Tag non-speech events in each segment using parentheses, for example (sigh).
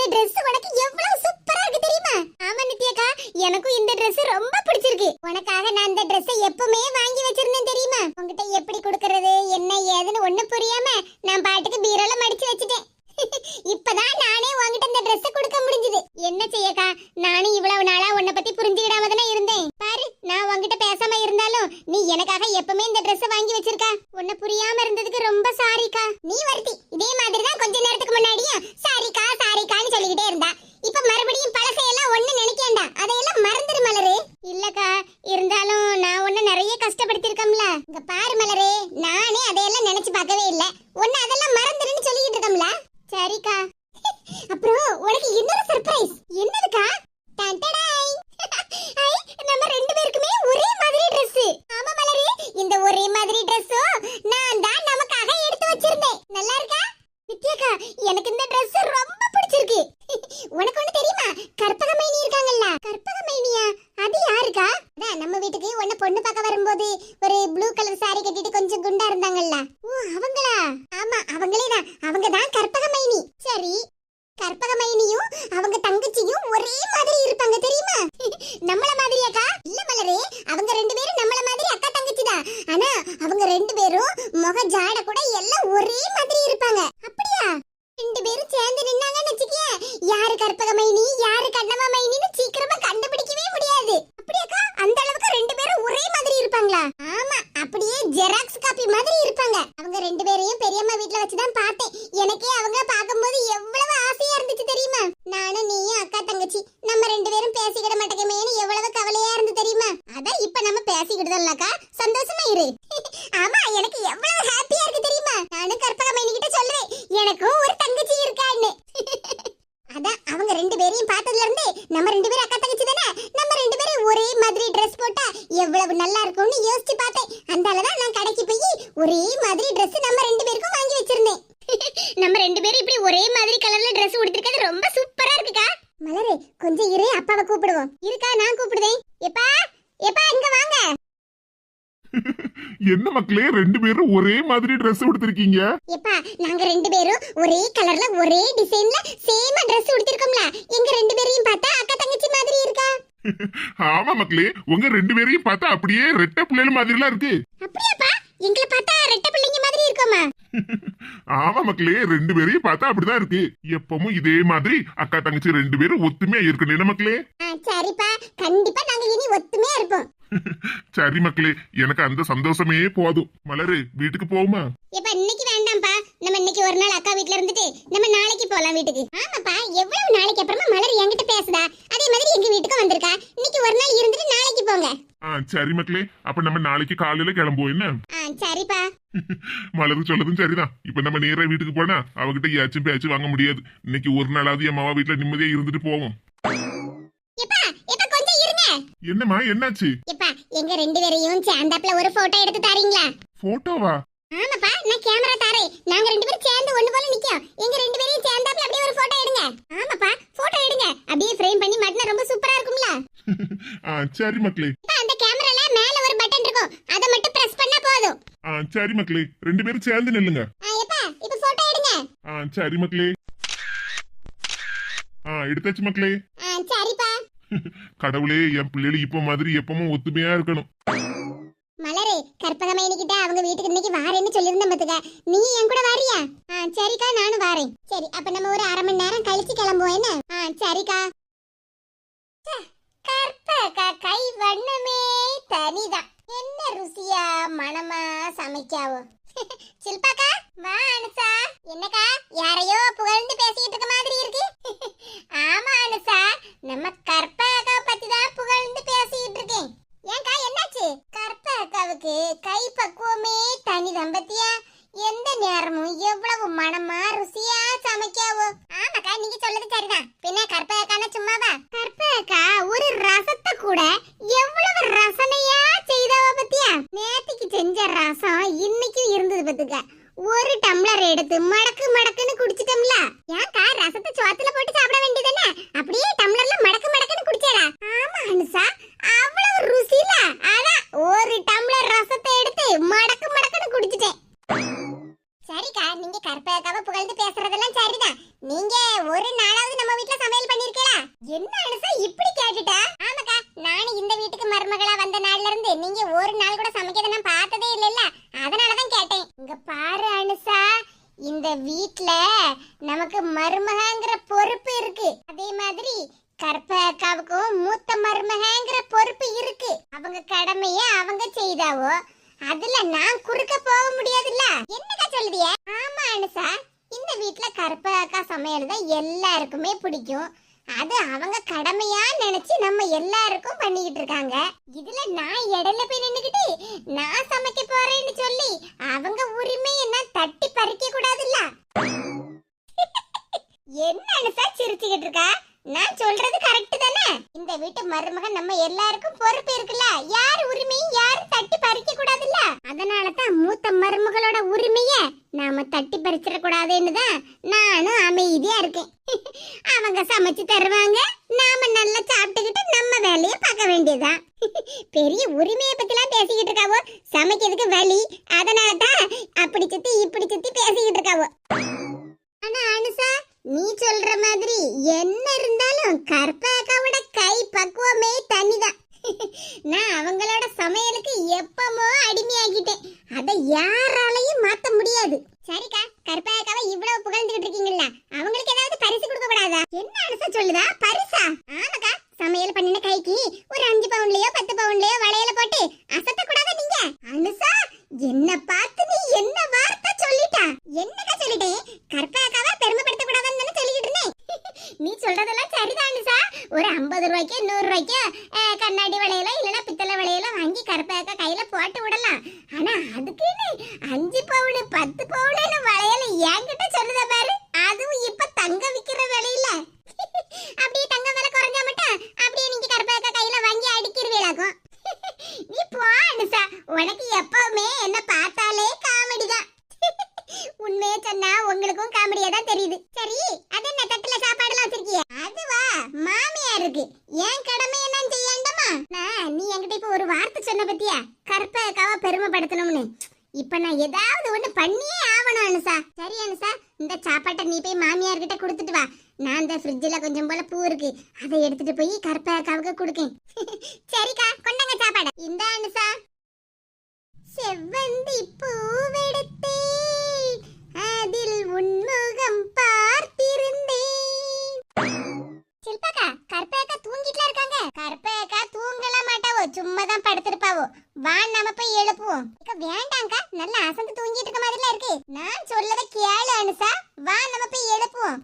இந்த Dress உனக்கு எவ்வளவு சூப்பரா இருக்கு தெரியுமா? ஆமா நித்யாக்கா. எனக்கும் இந்த Dress ரொம்ப பிடிச்சிருக்கு. உனக்காக நான் இந்த Dress எப்பவுமே வாங்கி வச்சிருந்தேன் தெரியுமா? உங்ககிட்ட எப்படி கொடுக்கறது என்ன ஏதுன்னு ஒண்ணு புரியாம நான் பீரோல மடிச்சு வச்சுட்டேன் இப்பதான் நானே உன்கிட்ட இந்த Dress கொடுக்க முடிஞ்சது என்ன செய்யக்கா நானும் இவ்வளவு நாளா உன்னை பத்தி புரிஞ்சுக்கிடாம தானே இருந்தேன் பாரு நான் உன்கிட்ட பேசாம இருந்தாலும் நீ எனக்காக எப்பவுமே இந்த Dress வாங்கி வச்சிருக்க உன்னை புரியாம இருந்ததுக்கு ரொம்ப சாரிக்கா நீ வருத்தி இதே மாதிரி தான் கொஞ்ச நேரத்துக்கு முன்னாடியும் சாரிக்கா சாரிக்கான்னு சொல்லிக்கிட்டே இருந்தா இப்ப மறுபடியும் பழசையெல்லாம் ஒண்ணு நினைக்கேண்டா அதையெல்லாம் மறந்துடு மலரு இல்லக்கா இருந்தாலும் நான் உன்னை நிறைய கஷ்டப்படுத்திருக்கோம்ல இங்க பாரு மலரே நானே அதையெல்லாம் நினைச்சு பார்க்கவே இல்ல உன்னை அதெல்லாம் மறந்துடுன்னு சொல்லிக்கிட்டு இருக்கோம்ல சரிக்கா அப்புறம் உனக்கு இன்னொரு சர்ப்ரைஸ் என்னதுக்கா டன்டடாய். ஐ, நம்ம ரெண்டு பேருக்குமே ஒரே மாதிரி Dress ஆமா மலரு இந்த ஒரே மாதிரி Dress-உம் நான் தான் நமக்காக எடுத்து வச்சிருந்தேன் நல்லா இருக்கா நித்யாக்கா எனக்கு இந்த Dress ரொம்ப பிடிச்சிருக்கு உனக்கு ஒண்ணு தெரியுமா கற்பகமைனி இருக்காங்கல்ல கற்பகமைனியா அது யாருக்கா அதான் நம்ம வீட்டுக்கு உன்ன பொண்ணு பார்க்க வரும்போது ஒரு ப்ளூ கலர் saree கட்டிட்டு கொஞ்சம் குண்டா இருந்தாங்கல்ல ஓ அவங்களா ஆமா அவங்களே தான் அவங்க தான் கற்பகமைனி சரி கற்பகமைனியும் அவங்க தங்கச்சியும் ஒரே மாதிரி இருப்பாங்க தெரியுமா நம்மள மாதிரியாக்கா இல்ல மலரே அவங்க ரெண்டு பேரும் நம்மள மாதிரி அக்கா தங்கச்சி தான் ஆனா அவங்க ரெண்டு பேரும் முக ஜாட கூட எல்லாம் ஒரே மாதிரி இருப்பாங்க அப்படியா ரெண்டு பேரும் சேர்ந்து நின்னாங்கன்னு வச்சுக்கிய யாரு கற்பகமைனி யாரு கண்ணமாமைனின்னு சீக்கிரமா கண்டுபிடிக்கவே முடியாது அப்படியாக்கா அந்த அளவுக்கு ரெண்டு பேரும் ஒரே மாதிரி இருப்பாங்களா ஆமா அப்படியே ஜெராக்ஸ் காப்பி மாதிரி இருப்பாங்க அவங்க ரெண்டு பேரையும் பெரியம்மா வீட்ல வச்சு தான் பார்த்தேன் எனக்கே அவங்க பார்க்கும்போது எவ்வளவு ஆசையா இருந்துச்சு தெரியுமா நானும் நீயும் அக்கா தங்கச்சி நம்ம ரெண்டு பேரும் பேசிக்கிட மாட்டேங்கமேனு எவ்வளவு கவலையா இருந்து தெரியுமா அதான் இப்ப நம்ம பேசிக்கிடுதல்லக்கா சந்தோஷமா இரு ஆமா எனக்கு எவ்வளவு ஹாப்பியா இருக்கு தெரியுமா நானும் கற்பகமைனி கிட்ட சொல்லுவேன் எனக்கும் ஒரு தங்கச்சி இருக்கான்னு அதான் அவங்க ரெண்டு பேரையும் பார்த்ததுல இருந்து நம்ம ரெண்டு பேரும் அக்கா தங்கச்சி தானே நம்ம ரெண்டு பேரும் ஒரே மாதிரி Dress போட்டா எவ்வளவு நல்லா இருக்கும்னு யோசிச்சு பார்த்தேன் அந்த அளவுதான் நான் கடைக்கு போய் ஒரே மாதிரி Dress நம்ம ரெண்டு பேருக்கும் வாங்கி வச்சிருந்தேன் நம்ம ரெண்டு பேரும் இப்படி ஒரே மாதிரி கலர்ல Dress உடுத்திருக்கிறது ரொம்ப சூப்பரா இருக்குக்கா மலரே கொஞ்சம் இரு அப்பாவை கூப்பிடுவோம் இருக்கா நான் கூப்பிடுதேன் எப்பா எப்பா இங்க வாங்க என்ன மக்களே ரெண்டு பேரும் ஒரே மாதிரி Dress உடுத்திருக்கீங்க? எப்பா நாங்க ரெண்டு பேரும் ஒரே கலர்ல ஒரே டிசைன்ல சேமா Dress உடுத்திருக்கோம்ல. எங்க ரெண்டு பேரையும் பார்த்தா அக்கா தங்கச்சி மாதிரி இருக்கா? (laughs) ஆமா மக்களே உங்க ரெண்டு பேரையும் பார்த்தா அப்படியே ரெட்டை பிள்ளைகள் மாதிரிலாம் இருக்கு. அப்படியாப்பா எங்களை பார்த்தா ரெட்டை பிள்ளைங்க மாதிரி இருக்கோமா? (laughs) ஆமா மக்களே ரெண்டு பேரையும் பார்த்தா அப்படிதான் இருக்கு. எப்பவும் இதே மாதிரி அக்கா தங்கச்சி ரெண்டு பேரும் ஒத்துமையா இருக்கணும் என்ன மக்களே? ஆ, சரிப்பா. கண்டிப்பா நாங்க இனி ஒத்துமையா இருப்போம். சரி மக்களே எனக்கு அந்த சந்தோஷமே போதும். மலரு வீட்டுக்கு போகுமா எப்பா இன்னைக்கு வேண்டாம்ப்பா. நம்ம இன்னைக்கு ஒரு நாள் அக்கா வீட்ல இருந்துட்டு நம்ம நாளைக்கு போலாம் வீட்டுக்கு. ஆமாப்பா எவ்வளவு நாளைக்கு அப்புறமா மலர் என்கிட்ட பேசுதா? அதே மாதிரி எங்க வீட்டுக்கு வந்திருக்கா? இன்னைக்கு ஒரு நாள் இருந்துட்டு நாளைக்கு போங்க. சரி மக்களே அப்ப நம்ம நாளைக்கு காலையில கிளம்புவோம் என்ன? சரிப்பா. (laughs) மலரு சொல்லதும் சரிதான். இப்ப நம்ம நேரா வீட்டுக்கு போனா அவகிட்ட ஏச்சும் பேச்சு வாங்க முடியாது. இன்னைக்கு ஒரு நாளாவது என் மாவா வீட்டுல நிம்மதியா இருந்துட்டு போவோம். என்னம்மா என்னாச்சு? எங்க ரெண்டு பேரையும் சேர்ந்தாப்ல ஒரு போட்டோ எடுத்து தரீங்களா? போட்டோவா ஆமாப்பா நான் கேமரா தாரேன். நாங்க ரெண்டு பேரும் சேர்ந்து ஒண்ணு போல நிக்கோம். எங்க ரெண்டு பேரையும் சேர்ந்தாப்ல அப்படியே ஒரு போட்டோ எடுங்க. ஆமாப்பா போட்டோ எடுங்க. அப்படியே ஃப்ரேம் பண்ணி மாட்டினா ரொம்ப சூப்பரா இருக்கும்ல. (laughs) ஆ சரி மக்களே. அந்த கேமரால மேல ஒரு பட்டன் இருக்கும். அத மட்டும் பிரஸ் பண்ணா போதும். ஆ சரி மக்களே. ரெண்டு பேரும் சேர்ந்து நில்லுங்க. ஆ, எப்பா இப்ப போட்டோ எடுங்க. ஆ சரி மக்களே. ஆ எடுத்தாச்சு மக்களே. கடவுளே என் பிள்ளைகள் இப்ப மாதிரி எப்பவும் ஒத்துமையா இருக்கணும். மலரே கற்பகமைனி கிட்ட அவங்க வீட்டுக்கு இன்னைக்கு வாரேன்னு சொல்லியிருந்தேன் பாத்துக்க. நீ என் கூட வாரியா? ஆ சரிக்கா நானும் வாரேன். சரி அப்ப நம்ம ஒரு அரை மணி நேரம் கழிச்சு கிளம்புவோம் என்ன? ஆ சரிக்கா. கற்பக கை வண்ணமே தனிதான். என்ன ருசியா மனமா சமைக்காவோ? (laughs) சில்பாக்கா வா அனுசா. என்னக்கா யாரையோ புகழ்ந்து பேசிட்டு இருக்க மாதிரி இருக்கு. (laughs) ஆமா அனுசா. நம்ம கற்பகா பத்தி தான் புகழ்ந்து பேசிட்டு இருக்கேன் ஏன்க்கா என்னாச்சு? கற்பகாவுக்கு கை பக்குவமே தனி தம்பத்தியா? எந்த நேரமும் எவ்வளவு மனமா ருசியா சமைக்காவோ? ஆமாக்கா நீங்க சொல்றது சரிதான். பின்ன கற்பகான சும்மாவா? கற்பகா ஒரு ரசத்தை கூட எவ்வளவு ரசனையா செய்தவ பத்தியா நேத்திக்கு செஞ்ச ரசம் இன்னைக்கும் இருந்தது பத்துக்க ஒரு டம்ளர் எடுத்து மடக்கு மடக்குன்னு குடிச்சிட்டோம்ல ஏன்க்கா ரசத்தை சோத்துல போட்டு சாப்பிட வேண்டியதுதானே அப்படியே டம்ளர்ல மடக்கு மடக்குன்னு குடிச்சாரா ஆமா அனுசா அவ்வளவு ருசில அதான் ஒரு டம்ளர் ரசத்தை எடுத்து மடக்கு மடக்குன்னு குடிச்சிட்டேன் சரிக்கா நீங்க கற்பகாவை புகழ்ந்து பேசுறதெல்லாம் சரிதான் நீங்க ஒரு நாளாவது நம்ம மருமகளா வந்த நாள்ல இருந்து நீங்க ஒரு நாள் கூட சமைக்கிறத நான் பார்த்ததே இல்லைல்ல அதனாலதான் கேட்டேன் இங்க பாரு அனுசா இந்த வீட்ல நமக்கு மருமகங்கிற பொறுப்பு இருக்கு. அதே மாதிரி கற்பகாவுக்கும் அக்காவுக்கும் மூத்த மருமகங்கிற பொறுப்பு இருக்கு. அவங்க கடமைய அவங்க செய்தாவோ அதுல நான் குறுக்க போக முடியாதுல்ல? என்னக்கா சொல்லுதிய? ஆமா அனுசா இந்த வீட்ல கற்பகா அக்கா சமையல் தான் எல்லாருக்குமே பிடிக்கும். அது அவங்க கடமையா நினைச்சு நம்ம எல்லாருக்கும் பண்ணிக்கிட்டு இருக்காங்க. இதுல நான் இடையில போய் நின்னுக்கிட்டு நான் சமைக்க போறேன்னு சொல்லி அவங்க உரிமையை நான் தட்டி பறிக்க கூடாதுல்ல? என்ன அனுசா சிரிச்சுக்கிட்டு இருக்கா? நான் சொல்றது கரெக்ட் தானே? இந்த வீட்டு மருமகன் நம்ம எல்லாருக்கும் பொறுப்பு இருக்குல்ல? யார் உரிமையும் யாரும் தட்டி பறிக்க கூடாதுல்ல? அதனால தான் மூத்த மருமகளோட உரிமைய நாம தட்டி பறிச்சிட கூடாதுன்னு தான் நானும் அமைதியா இருக்கேன் அவங்க சமைச்சு தருவாங்க நாம நல்லா சாப்பிட்டுக்கிட்டு நம்ம வேலையை பார்க்க வேண்டியதுதான் பெரிய உரிமையை பத்திலாம் பேசிக்கிட்டு இருக்காவோ சமைக்கிறதுக்கு வழி அதனால தான் அப்படி சுத்தி இப்படி சுத்தி பேசிக்கிட்டு இருக்காவோ ஆனா அனுசா நீ சொல்ற மாதிரி என்ன இருந்தாலும் கற்பகாவோட கை பக்குவமே தனிதான் நான் அவங்களோட சமையலுக்கு எப்பமோ அடிமையாகிட்டேன் அதை யாராலையும் மாத்த முடியாது சரிக்கா கற்பகாவை இவ்வளவு புகழ்ந்துகிட்டு இருக்கீங்கல்ல அவங்களுக்கு ஏதாவது பரிசு கொடுக்க கூடாதா என்ன அனுசா சொல்லுதா பரிசா ஆமாக்கா சமையல் பண்ணின கைக்கு ஒரு அஞ்சு பவுன்லயோ பத்து பவுன்லயோ வளையல போட்டு அசத்த கூடாதா நீங்க அனுசா என்ன பார்த்து நீ என்ன வார்த்தை சொல்லிட்டா என்னக்கா சொல்லிட்டேன் கற்பகாவை பெருமைப்படுத்த கூடாதுன்னு தானே சொல்லிக்கிட்டு இருந்தேன் நீ சொல்றதெல்லாம் சரிதான் அனுசா ஒரு ஐம்பது ரூபாய்க்கு நூறு ரூபாய்க்கு அஹ், கண்ணாடி வளையல இல்லைன்னா பித்தளை வளையல வாங்கி கற்பகாக்கா கையில போட்டு விடலாம் ஆனா அதுக்குன்னு அஞ்சு பவுனு பத்து பவுனுன்னு வளையல என்கிட்ட சொல்லுத பாரு அதுவும் இப்ப தங்க விக்கிற விலையில அப்படியே தங்க விலை குறைஞ்சா மட்டும் அப்படியே நீங்க கற்பகாக்கா கையில வாங்கி அடிக்கிறீங்களாக்கும் நீ போ அனுசா உனக்கு எப்பவுமே என்ன பார்த்தாலே காமெடி தான் உண்மையை சொன்னா உங்களுக்கும் காமெடியா தான் தெரியுது சரி அது என்ன தட்டுல சாப்பாடுலாம் வச்சிருக்கிய அதுவா மாமியா இருக்கு ஏன் கடமை என்னன்னு செய்யாண்டமா நான் இப்ப ஒரு வார்த்தை சொன்ன பத்தியா? கற்பகாவ பெருமைப்படுத்தணும்னு. இப்ப நான் ஏதாவது ஒண்ணு பண்ணியே ஆவணும் அனுசா சரி அனுசா இந்த சாப்பாட்டை நீ போய் மாமியார் கிட்ட கொடுத்துட்டு வா. நான் இந்த ஃப்ரிட்ஜில் கொஞ்சம் போல பூ இருக்கு. அதை எடுத்துட்டு போய் கற்பகாவுக்கு கொடுக்கேன். (laughs) சரிக்கா கொண்டாங்க சாப்பாடு. இந்த அனுசா செவ்வந்தி பூவெடுத்தேன் அதில் உன்முகம் பார்த்திருந்தேன் சில்பாக்கா கற்பேக்கா தூங்கிட்டுல இருக்காங்க கற்பேக்கா தூங்கல மாட்டாவோ சும்மா தான் படுத்திருப்பாவோ வா நம்ம போய் எழுப்புவோம் அக்கா வேண்டாம்க்கா நல்லா அசந்து தூங்கிட்டு இருக்க மாதிரிலாம் இருக்கு நான் சொல்லத கேளு அனுசா வா நம்ம போய் எழுப்புவோம்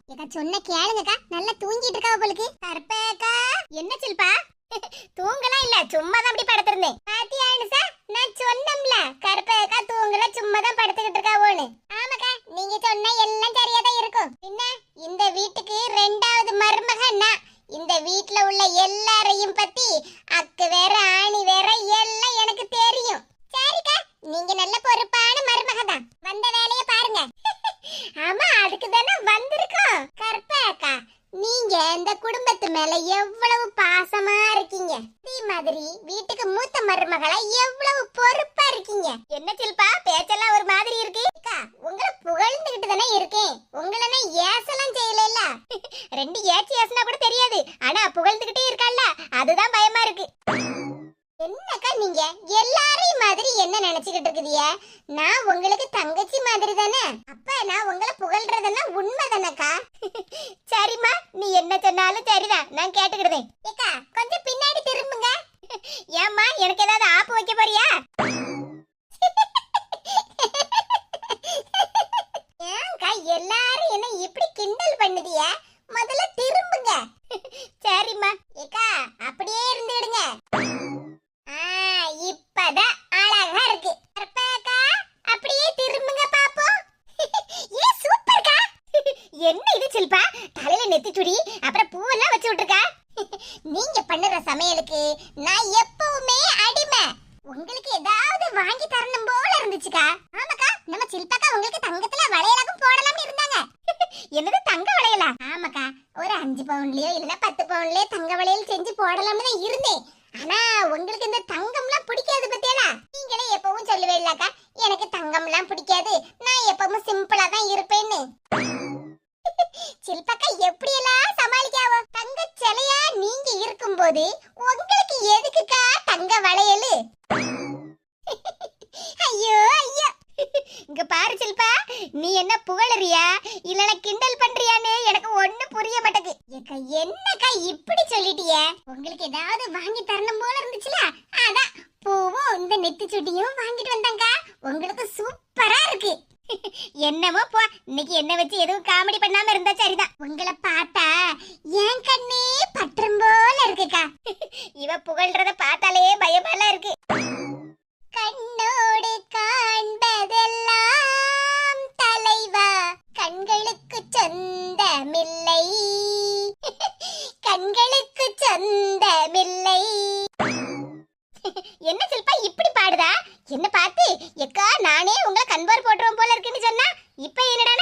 ஏக்கா கேளுங்கக்கா. நல்லா தூங்கிட்டு இருக்கா உங்களுக்கு கற்பேக்கா என்ன சில்பா? தூங்கலாம் இல்ல சும்மா தான் அப்படி படுத்திருந்தேன். பாத்தியா அனுசா நான் சொன்னம்ல கற்பேக்கா தூங்கல சும்மா தான் படுத்துக்கிட்டு இருக்காவோன்னு ஆமாக்கா நீங்க சொன்ன எல்லாம் சரியா தான் இருக்கும். என்ன இந்த வீட்டுக்கு ரெண்டாவது மருமகன் நான் இந்த வீட்ல உள்ள எல்லாரையும் பத்தி அக்கு வேற ஆணி வேற எல்லாம் எனக்கு தெரியும். சரிக்கா நீங்க நல்ல பொறுப்பான மருமக தான் வந்த வேலைய பாருங்க. ஆமா அதுக்கு தானே வந்திருக்கோம். நீங்க இந்த குடும்பத்து மேல எவ்வளவு பாசமா இருக்கீங்க? அதே மாதிரி வீட்டுக்கு மூத்த மருமகளா எவ்வளவு பொறுப்பா இருக்கீங்க? என்ன சில்பா பேச்செல்லாம் ஒரு மாதிரி இருக்கு? அக்கா, உங்களை புகழ்ந்துகிட்டு தானே இருக்கேன். உங்களை ஏசலாம் செய்யல ரெண்டு ஏச்சு ஏசனா கூட தெரியாது. ஆனா புகழ்ந்துகிட்டே இருக்கல்ல அதுதான் பயம். நீங்க எல்லாரையும் மாதிரி என்ன நினைச்சுக்கிட்டு இருக்குதிய நான் உங்களுக்கு தங்கச்சி மாதிரி தானே? அப்ப நான் உங்களை புகழ்றதெல்லாம் உண்மை தானக்கா? (laughs) சரிம்மா நீ என்ன சொன்னாலும் சரிதான். நான் கேட்டுக்கிடுதேன். ஏக்கா கொஞ்சம் பின்னாடி திரும்புங்க. (laughs) ஏம்மா எனக்கு ஏதாவது ஆப்பு வைக்க போறியா ஏன்க்கா எல்லாரும் என்ன இப்படி கிண்டல் பண்ணுதிய முதல்ல திரும்புங்க சரிம்மா ஏக்கா அப்படியே இருந்துடுங்க ஆ, இப்பதான் அழகா இருக்கு கற்பகா, அப்படியே திரும்புங்க பாப்போம் ஏ சூப்பர்க்கா என்ன இது சில்பா? தலையில நெத்தி சுடி அப்புறம் பூவெல்லாம் வச்சு விட்டுருக்கா? நீங்க பண்ணுற சமையலுக்கு நான் எப்பவுமே அடிமை. உங்களுக்கு ஏதாவது வாங்கி தரணும் போல இருந்துச்சுக்கா. ஆமாக்கா நம்ம சில்பாக்கா உங்களுக்கு தங்கத்துல வளையலாகவும் போடலாம்னு இருந்தாங்க. என்னது தங்க வளையலா? ஆமாக்கா ஒரு அஞ்சு பவுன்லயோ இல்லைன்னா பத்து பவுன்லயோ தங்க வளையல் செஞ்சு போடலாம்னு தான் இருந்தேன். ஆனா உங்களுக்கு இந்த தங்கம்லாம் பிடிக்காது பத்தியலா நீங்களே எப்பவும் சொல்லுவே இல்லக்கா எனக்கு தங்கம்லாம் பிடிக்காது. நான் எப்பவும் சிம்பிளா தான் இருப்பேன்னு. சில்பக்கா எப்படி எல்லாம் சமாளிக்காவோ? தங்க சிலையா நீங்க இருக்கும்போது உங்களுக்கு எதுக்குக்கா தங்க வளையலு? ஐயோ ஐயோ. இங்க பாரு சில்பா நீ என்ன புகழறியா? இல்லனா கிண்டல் பண்றியான்னு எனக்கு ஒண்ணு புரிய மாட்டேங்குது. ஏக்கா என்னக்கா இப்படி சொல்லிட்டிய? உங்களுக்கு ஏதாவது வாங்கி தரணும் போல இருந்துச்சுல? அதான் பூவும் இந்த நெத்தி சுட்டியும் வாங்கிட்டு வந்தாங்க உங்களுக்கு சூப்பரா இருக்கு. என்னமோ போ இன்னைக்கு என்ன வச்சு எதுவும் காமெடி பண்ணாம இருந்தா சரிதான். உங்களை பார்த்தா என் கண்ணே பற்றும் போல இருக்குக்கா. இவ புகழ்றத பார்த்தாலே பயமால இருக்கு. கண்ணோடு காண்பதெல்லாம் தலைவா. கண்களுக்கு சொந்தமில்லை. கண்களுக்கு சொந்தமில்லை. என்ன சில்பா இப்படி பாடுதா? என்ன பார்த்து எக்கா நானே உங்களை கண்பார் போட்டுருவோம் போல இப்ப என்னடா